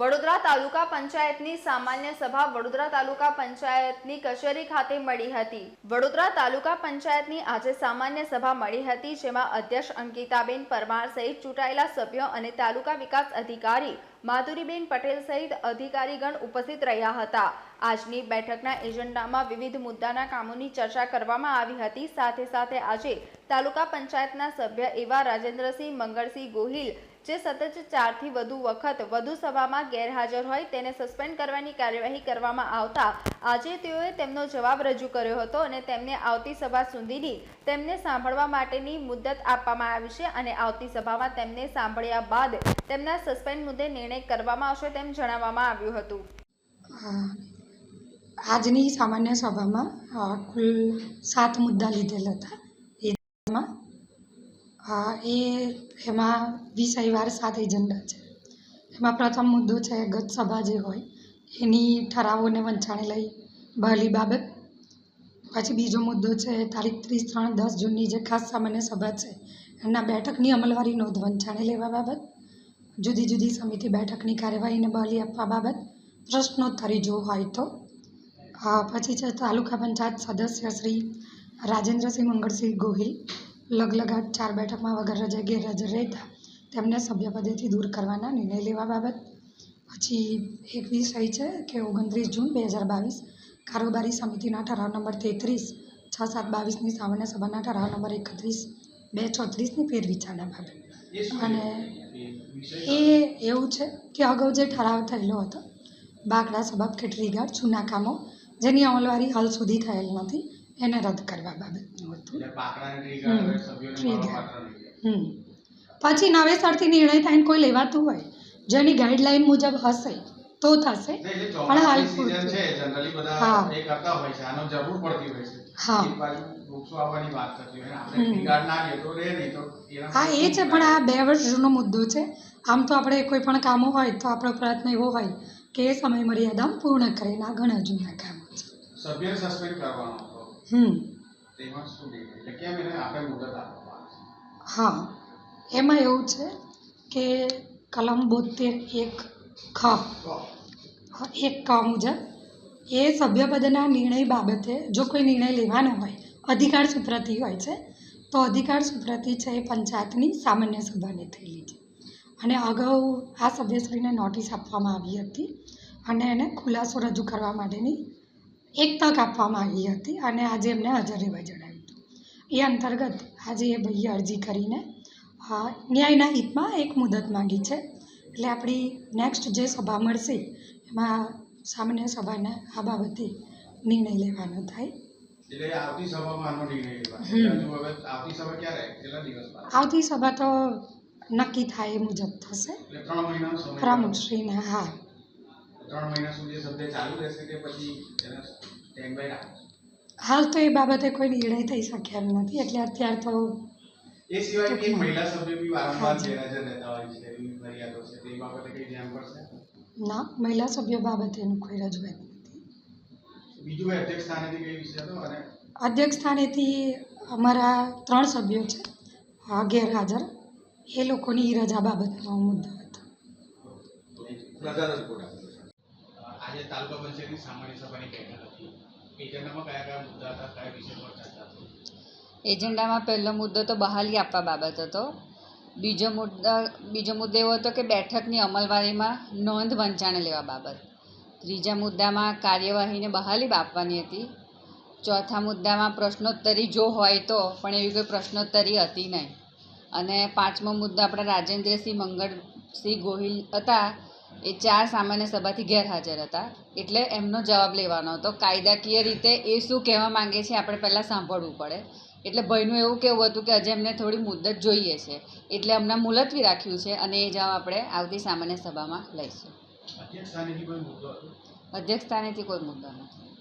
વડોદરા તાલુકા પંચાયતની સામાન્ય સભા વડોદરા તાલુકા પંચાયતની કચેરી ખાતે મળી હતી. વડોદરા તાલુકા પંચાયતની આજે સામાન્ય સભા મળી હતી, જેમાં અધ્યક્ષ અંકિતાબેન પરમાર સહિત ચૂંટાયેલા સભ્યો અને તાલુકા વિકાસ અધિકારી માધુરીબેન પટેલ સહિત અધિકારીગણ ઉપસ્થિત રહ્યા હતા. આજની બેઠકના એજન્ડામાં વિવિધ મુદ્દાના કામોની ચર્ચા કરવામાં આવી હતી. સાથે સાથે આજે તાલુકા પંચાયતના સભ્ય એવા રાજેન્દ્રસિંહ મંગળસિંહ ગોહિલ જે સતત ચારથી વધુ વખત વધુ સભામાં ગેરહાજર હોય તેને સસ્પેન્ડ કરવાની કાર્યવાહી કરવામાં આવતા આજે તેઓએ તેમનો જવાબ રજૂ કર્યો હતો અને તેમને આવતી સભા સુધીની તેમને સાંભળવા માટેની મુદત આપવામાં આવી છે અને આવતી સભામાં તેમને સાંભળ્યા બાદ તેમના સસ્પેન્ડ મુદ્દે નિર્ણય કરવામાં આવશે તેમ જણાવવામાં આવ્યું હતું. આજની સામાન્ય સભામાં કુલ સાત મુદ્દા લીધેલ હતા. એ એમાં વિષયવાર સાત એજન્ડા છે. એમાં પ્રથમ મુદ્દો છે ગત સભા જે હોય, એની ઠરાવોને વંચાણે લઈ બહાલી બાબત. પછી બીજો મુદ્દો છે તારીખ ત્રીસ ત્રણ દસ જૂનની જે ખાસ સામાન્ય સભા છે, એના બેઠકની અમલવારી નોંધ વંચાણે લેવા બાબત. જુદી જુદી સમિતિ બેઠકની કાર્યવાહીને બહાલી આપવા બાબત. પ્રશ્નોત્તરી જો હોય તો. પછી છે તાલુકા પંચાયત સદસ્ય શ્રી રાજેન્દ્રસિંહ મંગળસિંહ ગોહિલ. લગલગાટ ચાર બેઠકમાં વગર રજા, ગેરહાજર રહેતા તેમને સભ્યપદેથી દૂર કરવાના નિર્ણય લેવા બાબત. પછી એક વિષય છે કે ઓગણત્રીસ જૂન બે હજાર બાવીસ, કારોબારી સમિતિના ઠરાવ નંબર તેત્રીસ, છ સાત બાવીસની સામાન્ય સભાના ઠરાવ નંબર એકત્રીસ, બે ચોત્રીસની ફેરવિચારના બાબત. અને એ એવું છે કે અગાઉ જે ઠરાવ થયેલો હતો, બાકડા સબબ કે ટ્રીગર જૂના કામો, જેની અમલવારી હાલ સુધી થયેલ નથી એને રદ કરવા બાબતનું હતું. હમ, પછી નવેસરથી નિર્ણય થાય કોઈ લેવાતું હોય જેની ગાઈડલાઈન મુજબ હશે તો થશે. પણ હાલ હા. હા. એ છે પણ આ બે વર્ષ જૂનો મુદ્દો છે. આમ તો આપણે કોઈ પણ કામો હોય તો આપણો પ્રયત્ન એવો હોય કે એ સમય મર્યાદામાં પૂર્ણ કરે ના ઘણા જૂના કામો છે. સભ્ય સસ્પેન્ડ કરવાનો. હા. એમાં એવું છે કે કલમ બોતેર એક ખ. એક ક મુજબ એ સભ્યપદના નિર્ણય બાબતે જો કોઈ નિર્ણય લેવાનો હોય અધિકાર સુપ્રતિ હોય છે તો અધિકાર સુપ્રતિ છે એ પંચાયતની સામાન્ય સભાને થયેલી છે. અને અગાઉ આ સભ્યશ્રીને નોટિસ આપવામાં આવી હતી અને એને ખુલાસો રજૂ કરવા માટેની એક તક આપવામાં આવી હતી અને આજે એમને હાજર રહેવા જણાવ્યું હતું. એ અંતર્ગત આજે એ ભાઈએ અરજી કરીને ન્યાયના હિતમાં એક મુદત માંગી છે. એટલે આપણી નેક્સ્ટ જે સભા મળશે એમાં સામાન્ય સભાને આ બાબતે નિર્ણય લેવાનો થાય. આવતી સભા તો નક્કી થાય એ મુજબ થશે. પ્રમુખશ્રીને હા. ત્રણ મહિના સુધી સભ્ય ચાલુ રહેશે કે પછી એને સ્ટેન્ડ બાય રાખે હાલ તો એ બાબતે કોઈ નિર્ણય થઈ શકે એમ નથી એટલે અત્યાર તો એ સિવાય એક મહિલા સભ્ય બી વારંવાર ગેરહાજર રહેતા હોય છે એવી ફરિયાદો છે તે બાબતે કઈ ધ્યાન પડશે? ના મહિલા સભ્યો બાબતેનું કોઈ રજૂઆત નથી. બીજું અધ્યક્ષ સ્થાનેથી કઈ વિષય હતો અને અધ્યક્ષ સ્થાનેથી અમારા ત્રણ સભ્યો છે ગેરહાજર. એ લોકોની રજા બાબતનો મુદ્દો હતો. આજે તાલુકા પંચાયતની સામાન્ય સભાની બેઠક હતી. એજન્ડામાં કયા કયા મુદ્દા હતા, કયા વિષય પર ચર્ચા થઈ? એજન્ડામાં પહેલો મુદ્દો તો બહાલી આપવા બાબત હતો. બીજો મુદ્દા, બીજો મુદ્દો એવો હતો કે બેઠકની અમલવારીમાં નોંધ વંચાણે લેવા બાબત. ત્રીજા મુદ્દામાં કાર્યવાહીને બહાલી આપવાની હતી. ચોથા મુદ્દામાં પ્રશ્નોત્તરી જો હોય તો, પણ એવી કોઈ પ્રશ્નોત્તરી હતી નહીં. અને પાંચમો મુદ્દો આપણા રાજેન્દ્રસિંહ મંગળસિંહ ગોહિલ હતા. એ ચાર સામાન્ય સભાથી ગેરહાજર હતા. એટલે એમનો જવાબ લેવાનો હતો કાયદાકીય રીતે એ શું કહેવા માંગે છે આપણે પહેલાં સાંભળવું પડે. એટલે ભાઈનું એવું કહેવું હતું કે હજી એમને થોડી મુદત જોઈએ છે. એટલે હમણાં મુલતવી રાખ્યું છે અને એ જવાબ આપણે આવતી સામાન્ય સભામાં લઈશું. અધ્યક્ષ સ્થાનેથી કોઈ મુદ્દો નથી.